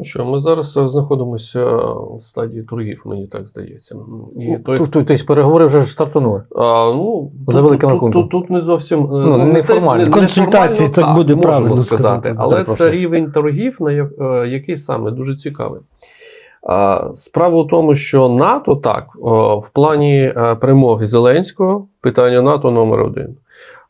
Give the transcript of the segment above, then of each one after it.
Ну що, ми зараз е, знаходимося в стадії торгів, мені так здається. І той, Тут, тут, тобто переговори вже ж а, ну, За тут- великим тут, рахунком. Тут, тут не зовсім е, Ну, те- неформально. Консультації, неформально, так буде правильно сказати. Але Перепрошую. це рівень торгів, на е, який саме дуже цікавий. Справа в тому, що НАТО так, в плані перемоги Зеленського питання НАТО номер один.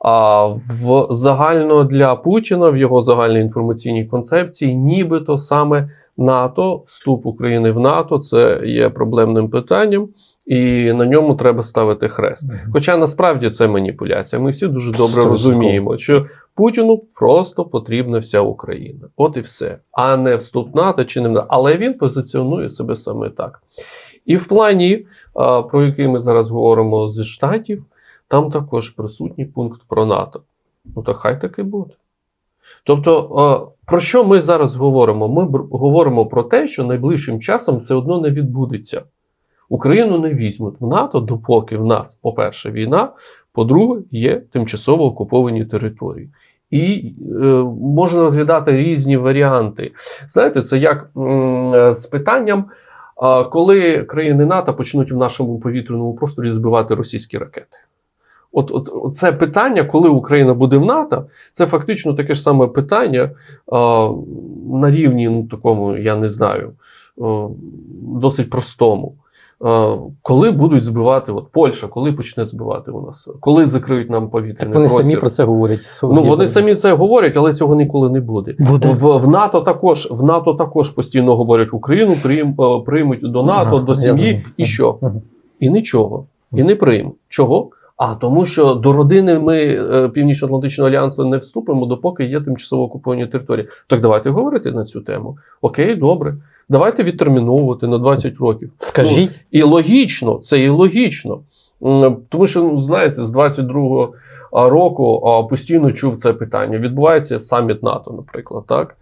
А в загально для Путіна в його загальній інформаційній концепції, нібито саме НАТО, вступ України в НАТО, це є проблемним питанням, і на ньому треба ставити хрест. Хоча насправді це маніпуляція. Ми всі дуже добре розуміємо, що Путіну просто потрібна вся Україна. От і все. А не вступ НАТО чи не в НАТО. Але він позиціонує себе саме так. І в плані, про який ми зараз говоримо зі штатів, там також присутній пункт про НАТО. Ну так хай таки буде. Тобто, про що ми зараз говоримо? Ми говоримо про те, що найближчим часом все одно не відбудеться. Україну не візьмуть в НАТО, допоки в нас, по-перше, війна, по-друге, є тимчасово окуповані території. І е, можна розглядати різні варіанти. Знаєте, це як е, з питанням, а, коли країни НАТО почнуть в нашому повітряному просторі збивати російські ракети. От, от, от це питання, коли Україна буде в НАТО, це фактично таке ж саме питання а, на рівні ну, такому, я не знаю, а, досить простому. А, коли будуть збивати, от Польща, коли почне збивати у нас, коли закриють нам Так повітряний вони простір? самі про це говорять. Ну вони самі це говорять, але цього ніколи не буде. Буде. В, в НАТО також в НАТО також постійно говорять Україну прийм, е, приймуть до НАТО, Ага, до сім'ї, і що? Ага. І нічого. І не приймуть. Чого? А тому, що до родини ми е, Північно-Атлантичного альянсу не вступимо, допоки є тимчасово окуповані території. Так давайте говорити на цю тему. Окей, добре. Давайте відтерміновувати на 20 років. Скажіть, І логічно, це і логічно. Тому що, ну, знаєте, з 22-го року постійно чув це питання. Відбувається саміт НАТО, наприклад, так?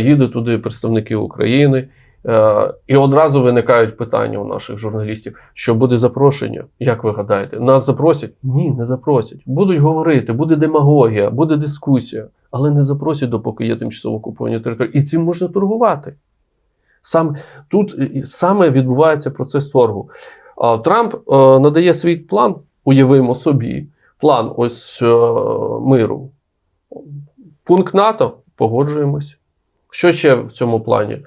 Їдуть туди представники України. Е, І одразу виникають питання у наших журналістів: що буде запрошення? Як ви гадаєте? Нас запросять? Ні, не запросять. Будуть говорити, буде демагогія, буде дискусія, але не запросять, допоки є тимчасово окуповані території. І цим можна торгувати. Сам тут е, саме відбувається процес торгу. Трамп е, надає свій план, уявимо собі, план ось миру. Пункт НАТО погоджуємось. Що ще в цьому плані?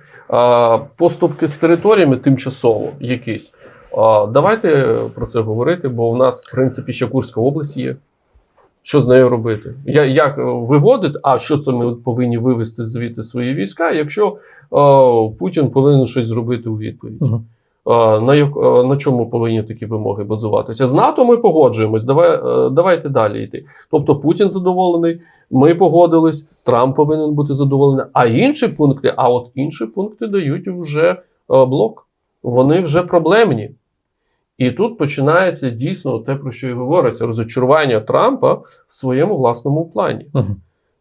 Поступки з територіями тимчасово якісь. Давайте про це говорити, бо у нас, в принципі, ще Курська область є. Що з нею робити? Я, як виводити? А що це ми повинні вивести звідти свої війська, якщо е, Путін повинен щось зробити у відповідь? Мгм. Е, на, як- на чому повинні такі вимоги базуватися? З НАТО ми погоджуємось. Давай, давайте далі йти. Тобто Путін задоволений, ми погодились, Трамп повинен бути задоволений. А інші пункти, а от інші пункти дають вже е, блок. Вони вже проблемні. І тут починається дійсно те, про що і говориться: розочарування Трампа в своєму власному плані. Мгм.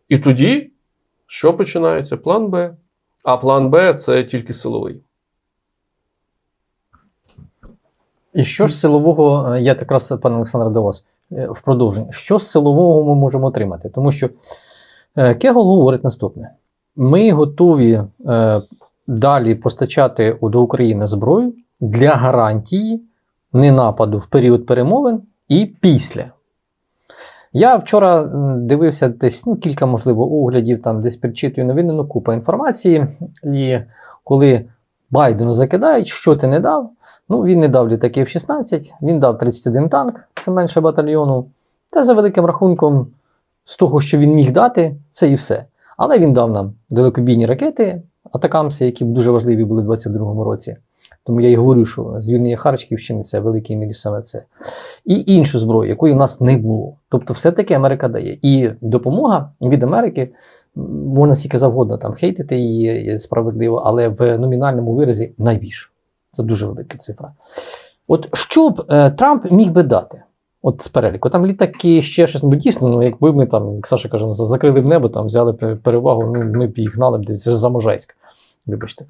І тоді що починається? План Б. А план Б це тільки силовий. І що ж силового, е, я якраз, пане Олександре, до вас в продовження. Що з силового ми можемо отримати? Тому що е, Кегол говорить наступне: ми готові е, далі постачати до України зброю для гарантії ненападу в період перемовин і після. Я вчора дивився десь ну, кілька, можливо, оглядів, там десь підчитую новини, ну, купа інформації. І коли Байдену закидають, що ти не дав, Ну, він не дав літаки F-16, він дав 31 танк, це менше батальйону. Та за великим рахунком, з того, що він міг дати, це і все. Але він дав нам далекобійні ракети, атакамси, які дуже важливі були в 22-му році. Тому я й говорю, що звільнення Харківщини це великий мір саме це. І іншу зброю, якої в нас не було. Тобто, все-таки Америка дає. І допомога від Америки можна скільки завгодно там хейтити її справедливо, але в номінальному виразі найбільше. Це дуже велика цифра. От що б е, Трамп міг би дати? От з переліку. Там літаки, ще щось. Бо дійсно, ну, якби ми там, як Саша каже, закрили б небо, там взяли б перевагу, ну, ми б їх гнали б десь за Можайськ. Вибачте.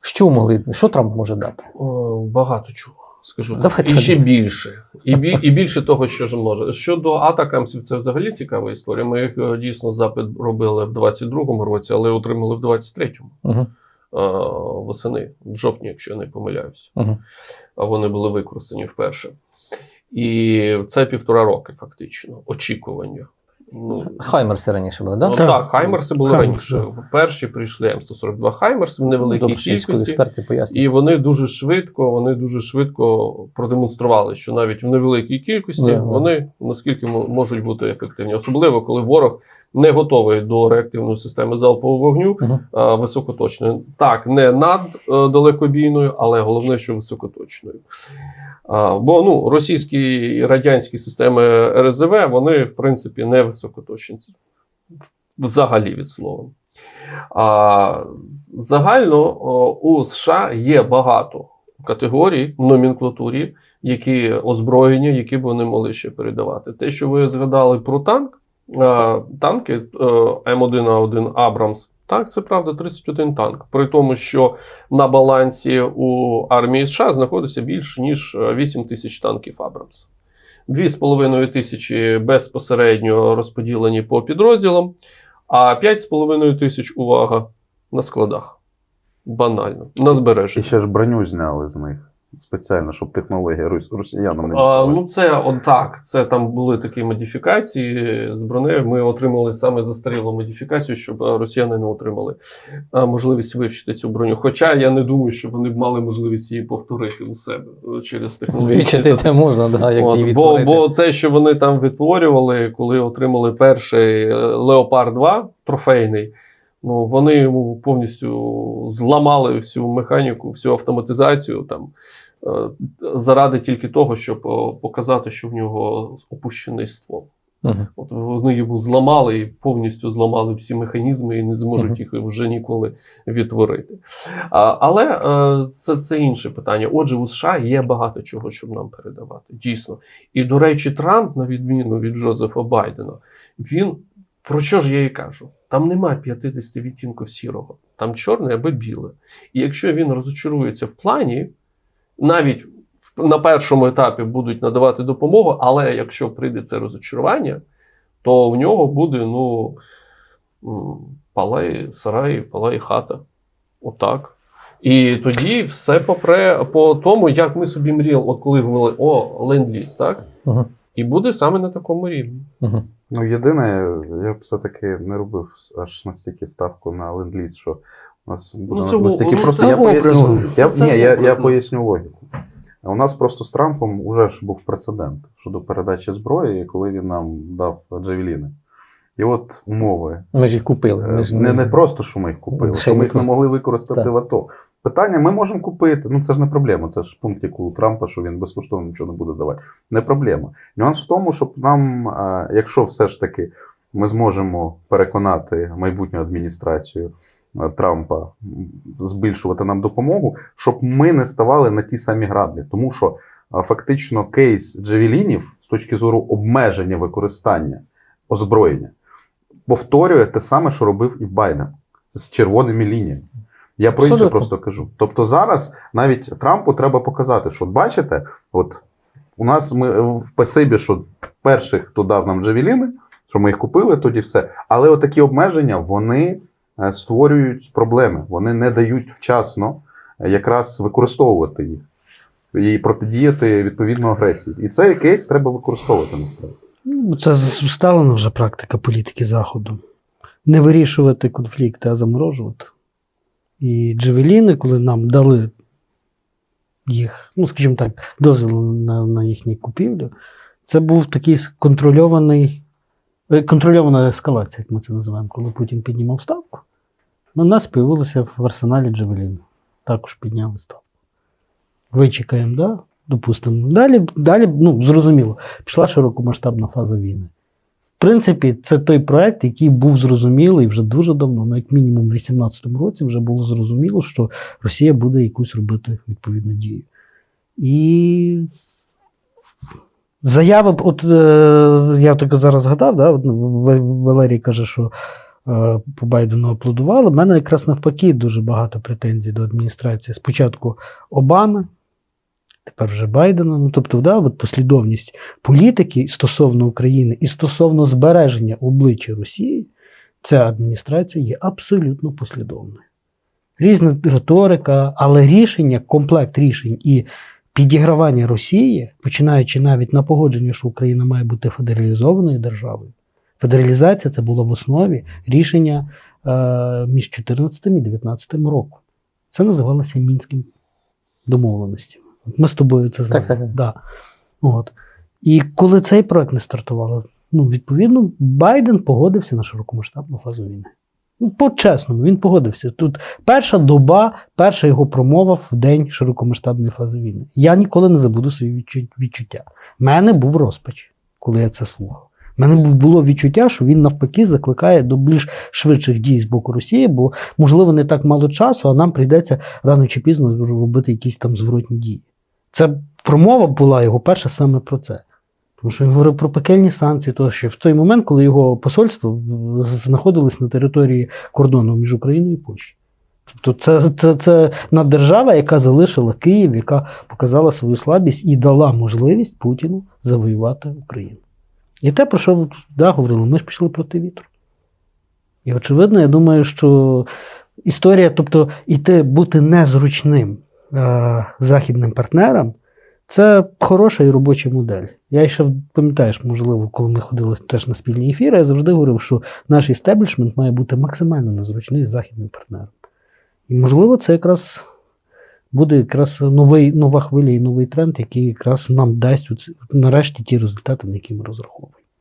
Що могли, що Трамп може дати? О, багато чого. Скажу так. Давайте і ще більше. І, бі, і більше того, що ж може. Щодо атакамсів, це взагалі цікава історія. Ми їх е, дійсно запит робили в 22-му році, але отримали в 23-му. Угу. восени, в жовтні, якщо я не помиляюсь. Угу. А вони були використані вперше. І це півтора роки, фактично, очікування. Ну, Хаймерси раніше були, да? ну, Так. так, Хаймерси були Хаймерси, раніше. Перші прийшли М142 Хаймерси в невеликій Добре, кількості. І вони дуже швидко, вони дуже швидко продемонстрували, що навіть в невеликій кількості yeah, вони наскільки можуть бути ефективні, особливо коли ворог не готовий до реактивної системи залпового вогню Мгм. а, високоточною. Так, не над е, далекобійною, але головне, що високоточною. А, бо ну, російські і радянські системи РСЗВ, вони, в принципі, не високоточні. Взагалі від слова. А, загально у США є багато категорій в номенклатурі, які озброєні, які б вони могли ще передавати. Те, що ви згадали про танк, танки е, М1А1 Абрамс, так, це правда, 31 танк. При тому, що на балансі у армії США знаходиться більше ніж е, 8 тисяч танків Абрамс. 2,5 тисячі безпосередньо розподілені по підрозділам, а 5,5 тисяч, увага, на складах. Банально, на І ще ж броню зняли з них спеціально, щоб технологія рос- росіянам не А, ну, це от так. Це там були такі модифікації з бронею. Ми отримали саме застарілу модифікацію, щоб е, росіяни не отримали е, можливість вивчити цю броню. Хоча я не думаю, що вони б мали можливість її повторити у себе е, через технологію. Відчитити можна, да, як От, її бо, бо те, що вони там витворювали, коли отримали перший Леопард 2 трофейний, ну вони йому повністю зламали всю механіку, всю автоматизацію там. е, Заради тільки того, щоб е, показати, що в нього опущений ствол. Мгм. От вони йому зламали і повністю зламали всі механізми і не зможуть Мгм. їх вже ніколи відтворити. А, але е, це, це інше питання. Отже, у США є багато чого, щоб нам передавати. Дійсно. І, до речі, Трамп, на відміну від Джозефа Байдена, він про що ж я і кажу? Там немає 50 відтінків сірого, там чорне або біле. І якщо він розочарується в плані, навіть на першому етапі будуть надавати допомогу, але якщо прийде це розочарування, то в нього буде ну, палай сарай, палай хата. Отак. І тоді все попре по тому, як ми собі мріяли, от коли говорили, о, ленд-ліз, так? Мгм. І буде саме на такому рівні. Мгм. Ну, єдине, я б все-таки не робив аж настільки ставку на ленд-ліз, що у нас буде Ну, настільки ну, просто. я поясню, я, Це- це ні, я, я образно. поясню логіку. У нас просто з Трампом вже ж був прецедент щодо передачі зброї, коли він нам дав джавеліни. І от умови. Ми ж їх купили. Ми ж Не, не просто, що ми їх купили, що ми їх не могли використати Так. в АТО. Питання: ми можемо купити. Ну це ж не проблема. Це ж пункт як у Трампа, що він безкоштовно нічого не буде давати. Не проблема. Нюанс в тому, щоб нам, якщо все ж таки ми зможемо переконати майбутню адміністрацію Трампа збільшувати нам допомогу, щоб ми не ставали на ті самі граблі. Тому що фактично кейс Джавелінів з точки зору обмеження використання озброєння повторює те саме, що робив і Байден з червоними лініями. Я про інше просто кажу. Тобто зараз навіть Трампу треба показати, що от бачите, от у нас ми в Песибі, що перших, хто дав нам джавеліни, що ми їх купили, тоді все. Але отакі обмеження вони е, створюють проблеми. Вони не дають вчасно е, якраз використовувати їх і протидіяти відповідно агресії. І цей кейс треба використовувати насправді. Ну, Це усталена вже практика політики Заходу. Не вирішувати конфлікти, а заморожувати. І Джавеліни, коли нам дали їх, ну, скажімо так, дозвіл на, на їхню купівлю, це був такий контрольований, е, контрольована ескалація, як ми це називаємо, коли Путін піднімав ставку. У нас з'явилося в арсеналі Джавеліни. Також підняли ставку. Вичекаємо, да? допустимо. Далі, далі, ну, зрозуміло, пішла широкомасштабна фаза війни. Принципі, це той проект, який був зрозумілий вже дуже давно, ну, як мінімум в 2018 році вже було зрозуміло, що Росія буде якусь робити відповідну дію. І заява, от е, я так зараз згадав, да, от, Валерій каже, що е, по Байдену аплодували. У мене якраз навпаки дуже багато претензій до адміністрації. Спочатку Обами, тепер вже Байдена. Ну, тобто, да, от послідовність політики стосовно України і стосовно збереження обличчя Росії, ця адміністрація є абсолютно послідовною. різна риторика, але рішення, комплект рішень і підігравання Росії, починаючи навіть на погодження, що Україна має бути федералізованою державою. Федералізація це було в основі рішення е, між 14 і 19 роком. Це називалося Мінським домовленостями. Ми з тобою це знаємо. Так, так. Да. От. І коли цей проект не стартував, ну, відповідно, Байден погодився на широкомасштабну фазу війни. Ну, по-чесному, він погодився. Тут перша доба, перша його промова в день широкомасштабної фази війни. Я ніколи не забуду свої відчу- відчуття. У мене був розпач, коли я це слухав. У мене було відчуття, що він навпаки закликає до більш швидших дій з боку Росії, бо, можливо, не так мало часу, а нам прийдеться рано чи пізно робити якісь там зворотні дії. Це промова була його перша саме про це. Тому що він говорив про пекельні санкції, то що в той момент, коли його посольство знаходилось на території кордону між Україною і Польщею. Тобто це, це, це наддержава, яка залишила Київ, яка показала свою слабість і дала можливість Путіну завоювати Україну. І те, про що да, говорили, ми ж пішли проти вітру. І очевидно, я думаю, що історія, тобто іти бути незручним е, західним партнерам, це хороша і робоча модель. Я ще пам'ятаєш, можливо, коли ми ходили теж на спільні ефіри, я завжди говорив, що наш істеблішмент має бути максимально незручний з західним партнером. І, можливо, це якраз буде якраз новий, нова хвиля і новий тренд, який якраз нам дасть нарешті ті результати, на які ми розраховуємо.